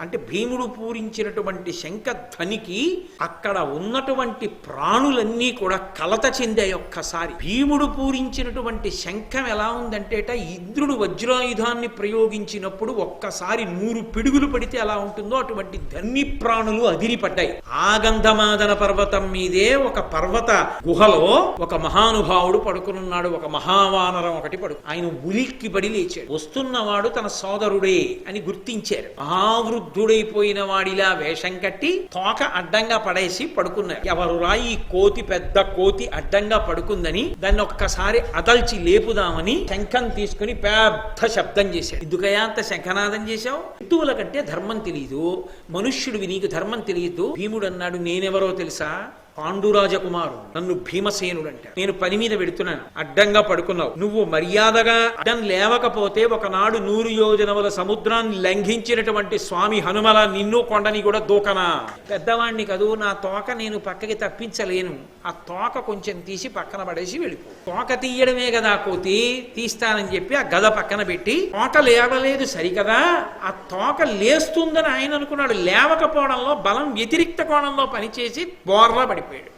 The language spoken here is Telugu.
అంటే భీముడు పూరించినటువంటి శంఖ ధ్వనికి అక్కడ ఉన్నటువంటి ప్రాణులన్నీ కూడా కలత చెందాయి ఒక్కసారి. భీముడు పూరించినటువంటి శంఖం ఎలా ఉందంటేట ఇంద్రుడు వజ్రాయుధాన్ని ప్రయోగించినప్పుడు ఒక్కసారి నూరు పిడుగులు పడితే ఎలా ఉంటుందో అటువంటి ధన్ని ప్రాణులు అదిరిపడ్డాయి. ఆగంధమాదన పర్వతం మీదే ఒక పర్వత గుహలో ఒక మహానుభావుడు పడుకునున్నాడు ఒక మహావానరం ఒకటి పడు ఆయన ఉలిక్కి పడి లేచాడు. వస్తున్నవాడు తన సోదరుడే అని గుర్తించారు. మహావృద్ధుడైపోయిన వాడిలా వేషం కట్టి తోక అడ్డంగా పడేసి పడుకున్నాడు. ఎవరురా ఈ కోతి పెద్ద కోతి అడ్డంగా పడుకుందని దాన్ని ఒక్కసారి అదల్చి లేపుదామని శంఖం తీసుకుని పెద్ద శబ్దం చేశాడు. ఎందుకయా అంత శంఖనాదం చేశావు? హిందువుల కంటే ధర్మం తెలియదు మనుష్యుడివి నీకు ధర్మం తెలియదు భీముడు అన్నాడు నేనెవరో తెలుసా? పాండురాజకుమారు నన్ను భీమసేనుడు అంటాడు నేను పని మీద పెడుతున్నాను అడ్డంగా పడుకున్నావు. నువ్వు మర్యాదగా అడ్డం లేవకపోతే ఒకనాడు నూరు యోజనముల సముద్రాన్ని లంఘించినటువంటి స్వామి హనుమల నిన్ను కొండని కూడా దూకనా? పెద్దవాణ్ణి కదూ నా తోక నేను పక్కకి తప్పించలేను. ఆ తోక కొంచెం తీసి పక్కన పడేసి వెళ్ళిపో. తోక తీయడమే కదా కోతి తీస్తానని చెప్పి ఆ గద పక్కన పెట్టి తోక లేవలేదు సరికదా? ఆ తోక లేస్తుందని ఆయన అనుకున్నాడు. లేవకపోవడంలో బలం వ్యతిరిక్త కోణంలో పనిచేసి బోర్లా పడిపోయాడు